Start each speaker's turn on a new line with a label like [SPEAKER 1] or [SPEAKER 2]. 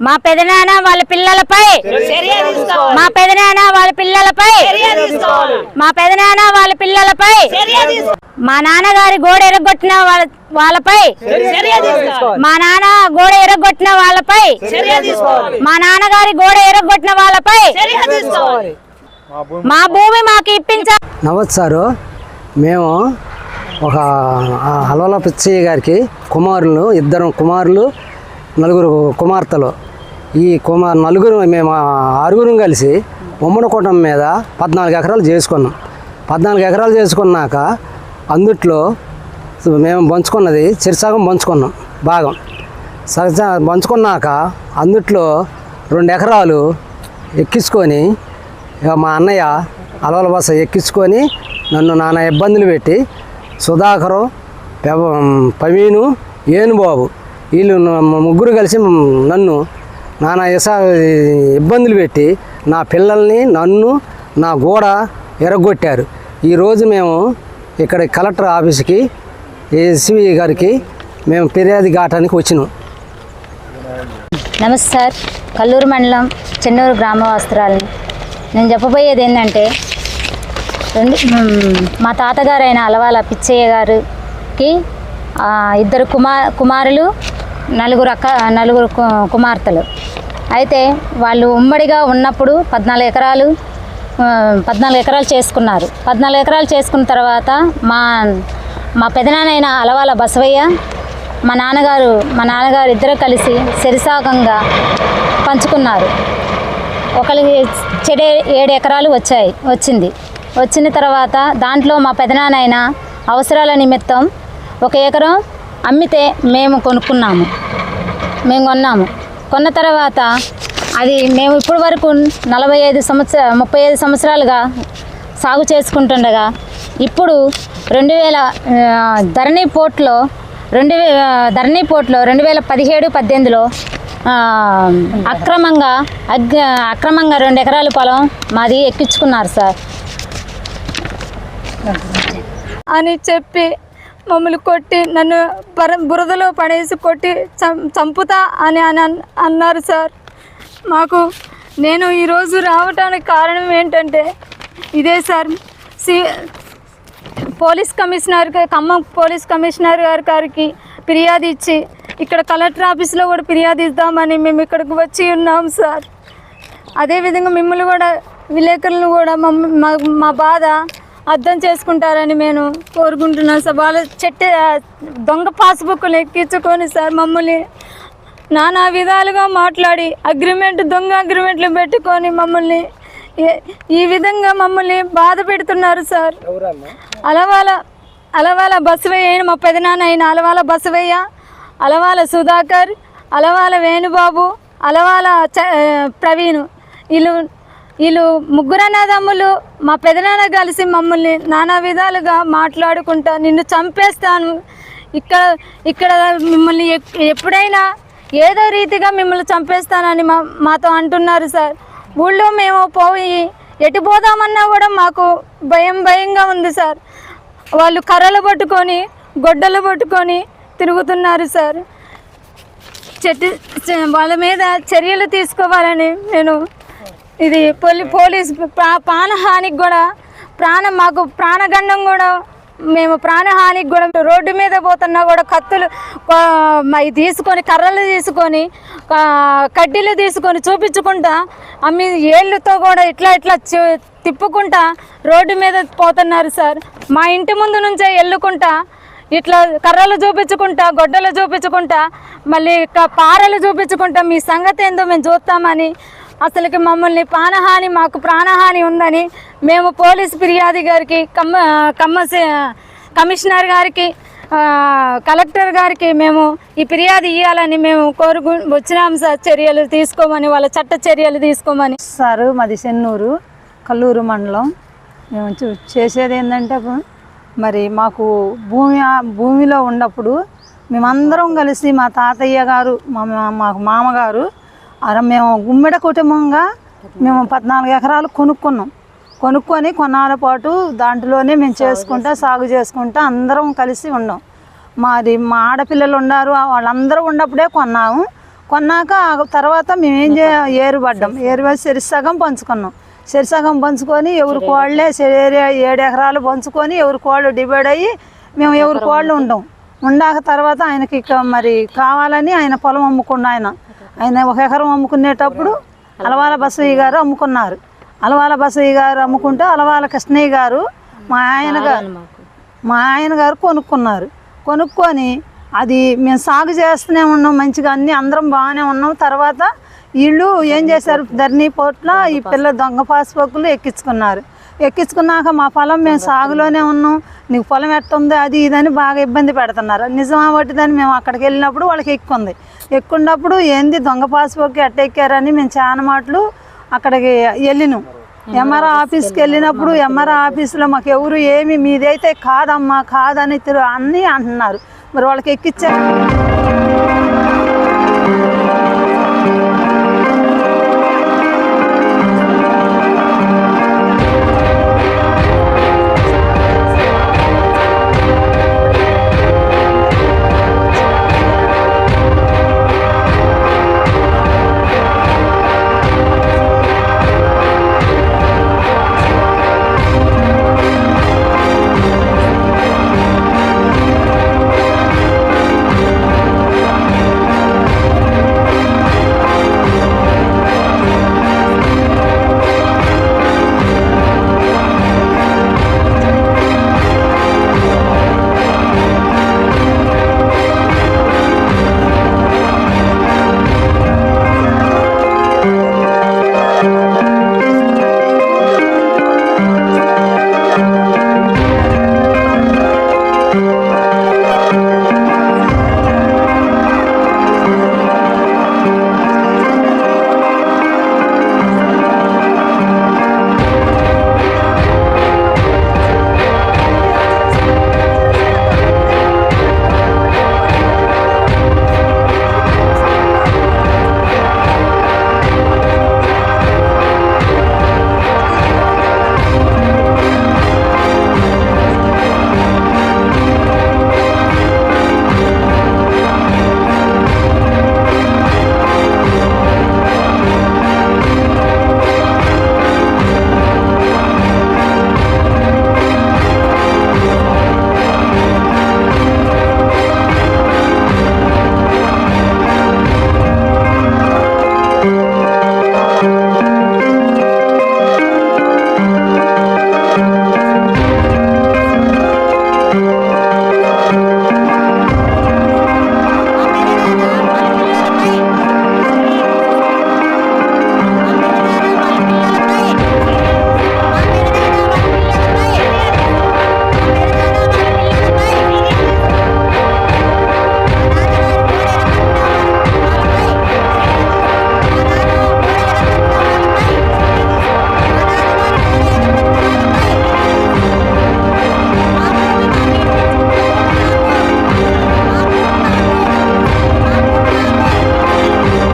[SPEAKER 1] మా పెదనాన్న వాళ్ళ పిల్లలపై మా పెదనాన్న వాళ్ళ పిల్లలపై మా పెదనాన్న వాళ్ళ పిల్లలపై మా నాన్నగారి గోడ ఎరగొట్టిన వాళ్ళ వాళ్ళపై మా నాన్న గోడ ఎరగొట్టిన వాళ్ళపై మా నాన్నగారి గోడ ఎరగొట్టిన వాళ్ళపై మా భూమి మాకు ఇప్పించ
[SPEAKER 2] నమస్తే సారు. మేము ఒక ఆ, హల్వల పిచ్చయ్య గారికి కుమారులు ఇద్దరు కుమారులు నలుగురు కుమార్తెలు. ఈ కుమార్ నలుగురు మేము ఆరుగురం కలిసి ఉమ్మడికోటం మీద పద్నాలుగు ఎకరాలు చేసుకున్నాం. పద్నాలుగు ఎకరాలు చేసుకున్నాక అందుట్లో మేము పంచుకున్నది చిరుసగం పంచుకున్నాం భాగం. సగ పంచుకున్నాక అందుట్లో రెండు ఎకరాలు ఎక్కించుకొని మా అన్నయ్య అలవల బస ఎక్కించుకొని నన్ను నానా ఇబ్బందులు పెట్టి సుధాకరు పవీను ఏనుబాబు వీళ్ళు ముగ్గురు కలిసి నన్ను నానా ఇస ఇబ్బందులు పెట్టి నా పిల్లల్ని నన్ను నా గోడ ఎరగొట్టారు. ఈరోజు మేము ఇక్కడ కలెక్టర్ ఆఫీస్కి ఎస్వి గారికి మేము ఫిర్యాదు కావటానికి వచ్చినాం.
[SPEAKER 1] నమస్తే సార్. కల్లూరు మండలం చెన్నూరు గ్రామ వస్త్రాలని నేను చెప్పబోయేది ఏంటంటే రెండు మా తాతగారైన అలవాల పిచ్చయ్య గారికి ఇద్దరు కుమార్ కుమారులు నలుగురు అక్క నలుగురు కు- కుమార్తెలు. అయితే వాళ్ళు ఉమ్మడిగా ఉన్నప్పుడు పద్నాలుగు ఎకరాలు పద్నాలుగు ఎకరాలు చేసుకున్నారు. పద్నాలుగు ఎకరాలు చేసుకున్న తర్వాత మా మా పెదనాన్నైన అలవాల బసవయ్య మా నాన్నగారు మా నాన్నగారు ఇద్దరు కలిసి సరిసాగంగా పంచుకున్నారు. ఒకరికి చెడే ఏడు ఎకరాలు వచ్చాయి వచ్చింది. వచ్చిన తర్వాత దాంట్లో మా పెదనాన్నైన అవసరాల నిమిత్తం ఒక ఎకరం అమ్మితే మేము కొనుక్కున్నాము. మేము కొన్నాము. కొన్న తర్వాత అది మేము ఇప్పటి వరకు నలభై ఐదు సంవత్సర ముప్పై ఐదు సంవత్సరాలుగా సాగు చేసుకుంటుండగా ఇప్పుడు రెండు వేల ధరణి పోర్ట్లో రెండు ధరణి పోర్ట్లో రెండు వేల పదిహేడు పద్దెనిమిదిలో అక్రమంగా అగ్ అక్రమంగా రెండు ఎకరాల పొలం మాది ఎక్కించుకున్నారు సార్.
[SPEAKER 3] అని చెప్పి మమ్మల్ని కొట్టి నన్ను బర బురదలో పడేసి కొట్టి చం చంపుతా అని అని అన్నారు సార్. మాకు నేను ఈరోజు రావటానికి కారణం ఏంటంటే ఇదే sir. C police commissioner Khammam police commissioner గారి గారికి ఫిర్యాదు ఇచ్చి ఇక్కడ కలెక్టర్ ఆఫీస్లో కూడా ఫిర్యాదు ఇద్దామని మేము ఇక్కడికి వచ్చి ఉన్నాం సార్. అదేవిధంగా మిమ్మల్ని కూడా విలేకరులను కూడా మా మా బాధ అర్థం చేసుకుంటారని నేను కోరుకుంటున్నాను సార్ వాళ్ళ చెట్టు దొంగ పాస్బుక్లు ఎక్కించుకొని సార్ మమ్మల్ని నానా విధాలుగా మాట్లాడి అగ్రిమెంట్ దొంగ అగ్రిమెంట్లు పెట్టుకొని మమ్మల్ని ఈ విధంగా మమ్మల్ని బాధ పెడుతున్నారు సార్. అలవాల అలవాల అయిన మా పెదనాన్న అయిన అలవాల బసవయ్య అలవాల సుధాకర్ అలవాల వేణుబాబు అలవాల ప్రవీణ్. వీళ్ళు వీళ్ళు ముగ్గురు అన్నదమ్ములు మా పెదనాన్న కలిసి మమ్మల్ని నానా విధాలుగా మాట్లాడుకుంటా నిన్ను చంపేస్తాను. ఇక్కడ ఇక్కడ మిమ్మల్ని ఎప్పుడైనా ఏదో రీతిగా మిమ్మల్ని చంపేస్తానని మా మాతో అంటున్నారు సార్. ఊళ్ళో మేము పోయి ఎటు పోదామన్నా కూడా మాకు భయం భయంగా ఉంది సార్. వాళ్ళు కర్రలు పట్టుకొని గొడ్డలు పట్టుకొని తిరుగుతున్నారు సార్. చెట్టు వాళ్ళ మీద చర్యలు తీసుకోవాలని నేను ఇది పోలీ పోలీస్ ప్రా- ప్రాణహానికి కూడా ప్రాణం మాకు ప్రాణగండం కూడా మేము ప్రాణహానికి కూడా రోడ్డు మీద పోతున్నా కూడా కత్తులు అవి తీసుకొని కర్రలు తీసుకొని కడ్డీలు తీసుకొని చూపించుకుంటా అమ్మి ఏళ్ళతో కూడా ఇట్లా ఇట్లా తిప్పుకుంటా రోడ్డు మీద పోతున్నారు సార్. మా ఇంటి ముందు నుంచే వెళ్ళుకుంటా ఇట్లా కర్రలు చూపించుకుంటా గొడ్డలు చూపించుకుంటా మళ్ళీ పారలు చూపించుకుంటా మీ సంగతి ఏందో మేము చూస్తామని అసలుకి మమ్మల్ని ప్రాణహాని మాకు ప్రాణహాని ఉందని మేము పోలీస్ ఫిర్యాదు గారికి కమ్మ కమ్మ కమిషనర్ గారికి కలెక్టర్ గారికి మేము ఈ ఫిర్యాదు ఇవ్వాలని మేము కోరుకు వచ్చినాం సార్ చర్యలు తీసుకోమని వాళ్ళ చట్ట చర్యలు తీసుకోమని.
[SPEAKER 4] సార్ మాది చెన్నూరు కల్లూరు మండలం. మేము చేసేది ఏంటంటే మరి మాకు భూమి భూమిలో ఉన్నప్పుడు మేమందరం కలిసి మా తాతయ్య గారు మా మా- మా మామగారు అర మేము గుమ్మిడ కుటుంబంగా మేము పద్నాలుగు ఎకరాలు కొనుక్కున్నాం. కొనుక్కొని కొన్నాళ్ళ పాటు దాంట్లోనే మేము చేసుకుంటా సాగు చేసుకుంటా అందరం కలిసి ఉన్నాం. మాది మా ఆడపిల్లలు ఉన్నారు వాళ్ళందరూ ఉన్నప్పుడే కొన్నాము. కొన్నాక తర్వాత మేము ఏం చే ఏరు పడ్డాం ఏరు పడి సరి సగం పంచుకున్నాం. సరి సగం పంచుకొని ఎవరి కోళ్ళే ఏడు ఎకరాలు పంచుకొని ఎవరి కోళ్ళు డివైడ్ అయ్యి మేము ఎవరి కోళ్ళు ఉండం ఉండాక తర్వాత ఆయనకి ఇక మరి కావాలని ఆయన పొలం అమ్ముకున్న ఆయన. ఆయన ఒక ఎకరం అమ్ముకునేటప్పుడు అలవాల బసయ్య గారు అమ్ముకున్నారు. అలవాల బసయ్య గారు అమ్ముకుంటే అలవాల కృష్ణయ్య గారు మా ఆయన గారు మా ఆయన గారు కొనుక్కున్నారు. కొనుక్కొని అది మేము సాగు చేస్తూనే ఉన్నాం మంచిగా అన్ని అందరం బాగానే ఉన్నాం. తర్వాత వీళ్ళు ఏం చేశారు? ధర్నీ పోట్ల ఈ పిల్ల దొంగ పాస్బుక్లు ఎక్కించుకున్నారు. ఎక్కించుకున్నాక మా పొలం మేము సాగులోనే ఉన్నాం. నీకు పొలం ఎట్టుంది అది ఇదని బాగా ఇబ్బంది పెడుతున్నారు. నిజమా వాటిదని మేము అక్కడికి వెళ్ళినప్పుడు వాళ్ళకి ఎక్కుంది ఎక్కున్నప్పుడు ఏంది దొంగ పాస్పోర్ట్కి ఎట్ట ఎక్కారని మేము చాలా మాటలు అక్కడికి వెళ్ళినాం. ఎంఆర్ఓ ఆఫీస్కి వెళ్ళినప్పుడు ఎంఆర్ఓ ఆఫీస్లో మాకు ఎవరు ఏమి మీదైతే కాదమ్మా కాదని తిరు అన్నీ అంటున్నారు. మరి వాళ్ళకి ఎక్కిచ్చారు